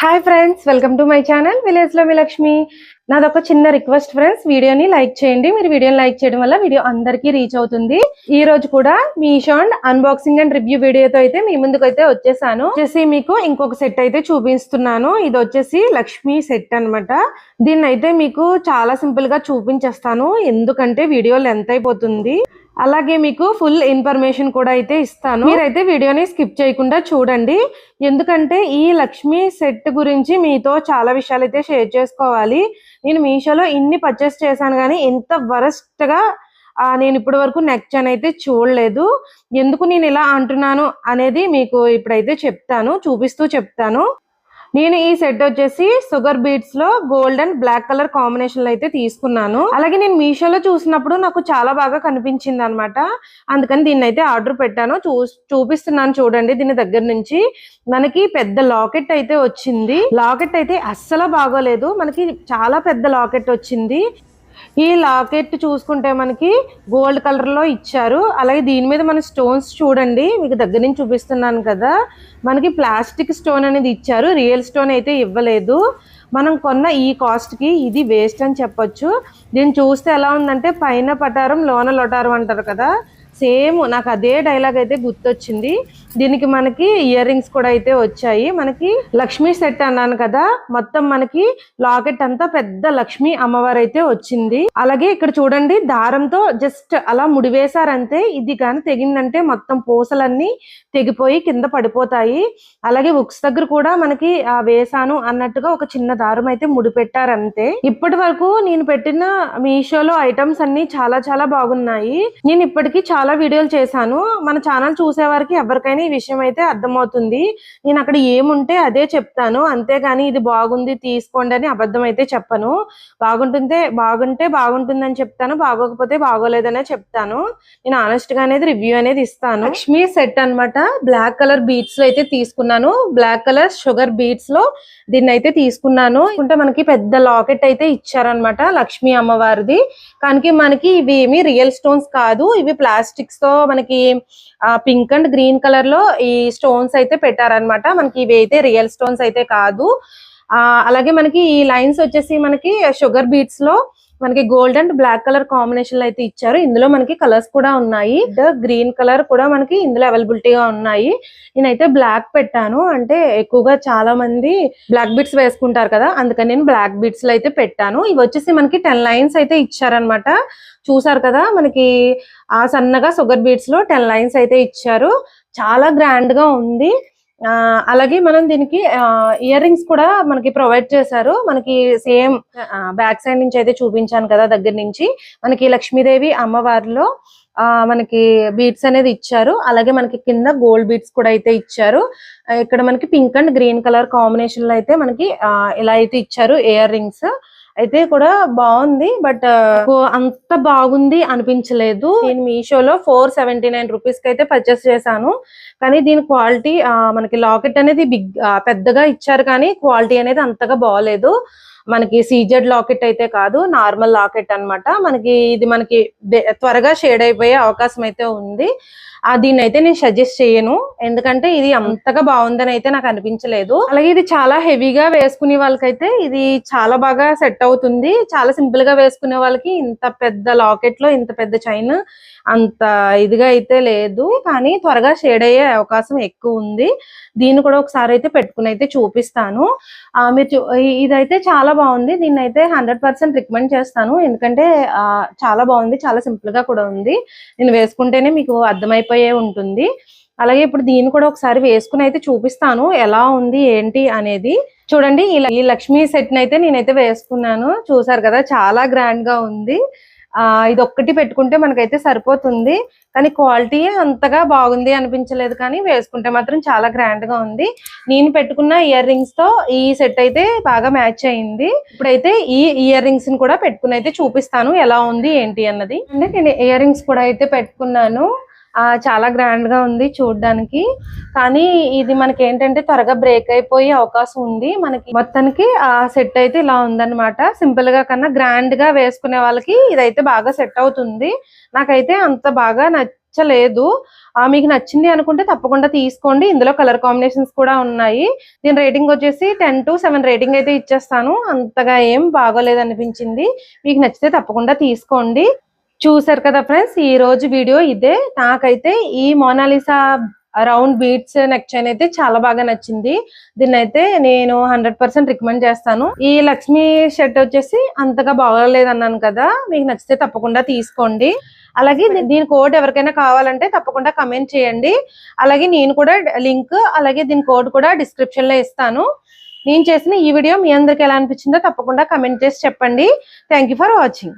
Hi friends welcome to my channel విలేజ్లో మీ లక్ష్మి నాదొక చిన్న రిక్వెస్ట్ ఫ్రెండ్స్ వీడియోని లైక్ చేయండి. మీరు వీడియోని లైక్ చేయడం వల్ల వీడియో అందరికీ రీచ్ అవుతుంది. ఈ రోజు కూడా Meesho and unboxing and review వీడియోతో అయితే మీ ముందుకు అయితే వచ్చేసాను. వచ్చేసి మీకు ఇంకొక సెట్ అయితే చూపిస్తున్నాను. ఇది వచ్చేసి లక్ష్మి సెట్ అన్నమాట. దీన్ని అయితే మీకు చాలా సింపుల్గా చూపించేస్తాను. ఎందుకంటే వీడియో లెంత్ అయిపోతుంది. అలాగే మీకు ఫుల్ ఇన్ఫర్మేషన్ కూడా అయితే ఇస్తాను. మీరైతే వీడియోని స్కిప్ చేయకుండా చూడండి. ఎందుకంటే ఈ లక్ష్మి సెట్ గురించి మీతో చాలా విషయాలు అయితే షేర్ చేసుకోవాలి. నేను మీషోలో ఇన్ని పర్చేస్ చేశాను కానీ ఎంత వరస్ట్గా నేను ఇప్పటి వరకు నెక్ చైన్ అయితే చూడలేదు. ఎందుకు నేను ఇలా అంటున్నాను అనేది మీకు ఇప్పుడైతే చెప్తాను చూపిస్తూ చెప్తాను. నేను ఈ సెట్ వచ్చేసి షుగర్ బీట్స్లో గోల్డ్ అండ్ బ్లాక్ కలర్ కాంబినేషన్లో అయితే తీసుకున్నాను. అలాగే నేను మీషోలో చూసినప్పుడు నాకు చాలా బాగా కనిపించింది అనమాట అందుకని దీన్ని అయితే ఆర్డర్ పెట్టాను. చూ చూపిస్తున్నాను చూడండి దీని దగ్గర నుంచి. మనకి పెద్ద లాకెట్ అయితే వచ్చింది. లాకెట్ అయితే అస్సలు బాగోలేదు. మనకి చాలా పెద్ద లాకెట్ వచ్చింది. ఈ లాకెట్ చూసుకుంటే మనకి గోల్డ్ కలర్లో ఇచ్చారు. అలాగే దీని మీద మన స్టోన్స్ చూడండి. మీకు దగ్గర నుంచి చూపిస్తున్నాను కదా. మనకి ప్లాస్టిక్ స్టోన్ అనేది ఇచ్చారు. రియల్ స్టోన్ అయితే ఇవ్వలేదు. మనం కొన్న ఈ కాస్ట్కి ఇది వేస్ట్ అని చెప్పొచ్చు. దీన్ని చూస్తే ఎలా ఉందంటే పైన పటారం లోన లొటారం అంటారు కదా. సేమ్ నాకు అదే డైలాగ్ అయితే గుర్తొచ్చింది. దీనికి మనకి ఇయర్ రింగ్స్ కూడా అయితే వచ్చాయి. మనకి లక్ష్మీ సెట్ అన్నాను కదా మొత్తం మనకి లాకెట్ అంతా పెద్ద లక్ష్మీ అమ్మవారు అయితే వచ్చింది. అలాగే ఇక్కడ చూడండి దారంతో జస్ట్ అలా ముడివేశారంతే. ఇది కానీ తెగిందంటే మొత్తం పూసలన్నీ తెగిపోయి కింద పడిపోతాయి. అలాగే ఉక్స్ దగ్గర కూడా మనకి ఆ వేసాను అన్నట్టుగా ఒక చిన్న దారం అయితే ముడిపెట్టారంతే. ఇప్పటి వరకు నేను పెట్టిన మీషోలో ఐటమ్స్ అన్ని చాలా చాలా బాగున్నాయి. నేను ఇప్పటికీ చాలా వీడియోలు చేశాను. మన ఛానల్ చూసేవారికి ఎవరికైనా ఈ విషయం అయితే అర్థమవుతుంది. నేను అక్కడ ఏముంటే అదే చెప్తాను. అంతేగాని ఇది బాగుంది తీసుకోండి అని అబద్ధం అయితే చెప్పను. బాగుంటుందే బాగుంటే బాగుంటుందని చెప్తాను. బాగోకపోతే బాగోలేదనే చెప్తాను. నేను ఆనెస్ట్గా అనేది రివ్యూ అనేది ఇస్తాను. లక్ష్మి సెట్ అన్నమాట. బ్లాక్ కలర్ బీట్స్లో అయితే తీసుకున్నాను. బ్లాక్ కలర్ షుగర్ బీట్స్లో దీన్ని అయితే తీసుకున్నాను. అంటే మనకి పెద్ద లాకెట్ అయితే ఇచ్చారనమాట లక్ష్మీ అమ్మవారిది. కానీ మనకి ఇవి ఏమి రియల్ స్టోన్స్ కాదు. ఇవి ప్లాస్టిక్ స్టిక్స్తో మనకి పింక్ అండ్ గ్రీన్ కలర్లో ఈ స్టోన్స్ అయితే పెట్టారనమాట మనకి ఇవి అయితే రియల్ స్టోన్స్ అయితే కాదు. అలాగే మనకి ఈ లైన్స్ వచ్చేసి మనకి షుగర్ బీట్స్లో మనకి gold and black colour combination అయితే ఇచ్చారు. ఇందులో మనకి కలర్స్ కూడా ఉన్నాయి. గ్రీన్ కలర్ కూడా మనకి ఇందులో అవైలబిలిటీ గా ఉన్నాయి. నేనైతే బ్లాక్ పెట్టాను. అంటే ఎక్కువగా చాలా మంది బ్లాక్ బీట్స్ వేసుకుంటారు కదా అందుకని నేను బ్లాక్ బీట్స్లో అయితే పెట్టాను. ఇవి వచ్చేసి మనకి టెన్ లైన్స్ అయితే ఇచ్చారనమాట చూసారు కదా మనకి ఆ సన్నగా షుగర్ బీట్స్లో టెన్ లైన్స్ అయితే ఇచ్చారు. చాలా గ్రాండ్గా ఉంది. అలాగే మనం దీనికి ఇయర్ రింగ్స్ కూడా మనకి ప్రొవైడ్ చేశారు. మనకి సేమ్ బ్యాక్ సైడ్ నుంచి అయితే చూపించాను కదా దగ్గర నుంచి. మనకి లక్ష్మీదేవి అమ్మవారిలో ఆ మనకి బీట్స్ అనేది ఇచ్చారు. అలాగే మనకి కింద గోల్డ్ బీట్స్ కూడా అయితే ఇచ్చారు. ఇక్కడ మనకి పింక్ అండ్ గ్రీన్ కలర్ కాంబినేషన్లో అయితే మనకి ఇలా అయితే ఇచ్చారు ఇయర్ రింగ్స్ అయితే కూడా బాగుంది బట్ అంత బాగుంది అనిపించలేదు. నేను మీషోలో ఫోర్ సెవెంటీ నైన్ రూపీస్కి అయితే పర్చేస్ చేశాను. కానీ దీని క్వాలిటీ మనకి లాకెట్ అనేది బిగ్ పెద్దగా ఇచ్చారు కానీ క్వాలిటీ అనేది అంతగా బాగాలేదు మనకి సీజెడ్ లాకెట్ అయితే కాదు నార్మల్ లాకెట్ అన్నమాట. మనకి ఇది మనకి త్వరగా షేడ్ అయిపోయే అవకాశం అయితే ఉంది. ఆ దీన్ని అయితే నేను సజెస్ట్ చేయను. ఎందుకంటే ఇది అంతగా బాగుందని అయితే నాకు అనిపించలేదు. అలాగే ఇది చాలా హెవీగా వేసుకునే వాళ్ళకైతే ఇది చాలా బాగా సెట్ అవుతుంది. చాలా సింపుల్గా వేసుకునే వాళ్ళకి ఇంత పెద్ద లాకెట్లో ఇంత పెద్ద చైన్ అంత ఇదిగా అయితే లేదు. కానీ త్వరగా షేడ్ అయ్యే అవకాశం ఎక్కువ ఉంది. దీన్ని కూడా ఒకసారి అయితే పెట్టుకుని అయితే చూపిస్తాను. ఆ, మీరు ఇదైతే చాలా బాగుంది. దీన్ని అయితే హండ్రెడ్ పర్సెంట్ రికమెండ్ చేస్తాను. ఎందుకంటే చాలా బాగుంది. చాలా సింపుల్గా కూడా ఉంది. నేను వేసుకుంటేనే మీకు అర్థమైపోయే ఉంటుంది. అలాగే ఇప్పుడు దీన్ని కూడా ఒకసారి వేసుకుని అయితే చూపిస్తాను. ఎలా ఉంది ఏంటి అనేది. చూడండి ఈ లక్ష్మీ సెట్ని అయితే నేనైతే వేసుకున్నాను. చూసారు కదా చాలా గ్రాండ్గా ఉంది. ఇది ఒక్కటి పెట్టుకుంటే మనకైతే సరిపోతుంది. కానీ క్వాలిటీ అంతగా బాగుంది అనిపించలేదు కానీ వేసుకుంటే మాత్రం చాలా గ్రాండ్గా ఉంది. నేను పెట్టుకున్న ఇయర్ రింగ్స్తో ఈ సెట్ అయితే బాగా మ్యాచ్ అయింది. ఇప్పుడైతే ఈ ఇయర్ రింగ్స్ని కూడా పెట్టుకుని అయితే చూపిస్తాను ఎలా ఉంది ఏంటి అన్నది. అంటే నేను ఇయర్ రింగ్స్ కూడా అయితే పెట్టుకున్నాను. చాలా గ్రాండ్గా ఉంది చూడడానికి. కానీ ఇది మనకి ఏంటంటే త్వరగా బ్రేక్ అయిపోయే అవకాశం ఉంది. మనకి మొత్తానికి ఆ సెట్ అయితే ఇలా ఉందన్నమాట. సింపుల్గా కన్నా గ్రాండ్గా వేసుకునే వాళ్ళకి ఇదైతే బాగా సెట్ అవుతుంది. నాకైతే అంత బాగా నచ్చలేదు. మీకు నచ్చింది అనుకుంటే తప్పకుండా తీసుకోండి. ఇందులో కలర్ కాంబినేషన్స్ కూడా ఉన్నాయి. దీని రేటింగ్ వచ్చేసి టెన్ టు సెవెన్ రేటింగ్ అయితే ఇచ్చేస్తాను. అంతగా ఏం బాగోలేదు అనిపించింది. మీకు నచ్చితే తప్పకుండా తీసుకోండి. చూసారు కదా ఫ్రెండ్స్ ఈ రోజు వీడియో ఇదే. నాకైతే ఈ Mona Lisa round beads neck chain అయితే చాలా బాగా నచ్చింది. దీన్ని అయితే నేను హండ్రెడ్ పర్సెంట్ రికమెండ్ చేస్తాను. ఈ లక్ష్మీ షర్ట్ వచ్చేసి అంతగా బాగోలేదు అన్నాను కదా. మీకు నచ్చితే తప్పకుండా తీసుకోండి. అలాగే దీని కోడ్ ఎవరికైనా కావాలంటే తప్పకుండా కమెంట్ చేయండి. అలాగే నేను కూడా లింక్ అలాగే దీని కోడ్ కూడా డిస్క్రిప్షన్లో ఇస్తాను. నేను చేసిన ఈ వీడియో మీ అందరికి ఎలా అనిపించిందో తప్పకుండా కమెంట్ చేసి చెప్పండి. Thank for watching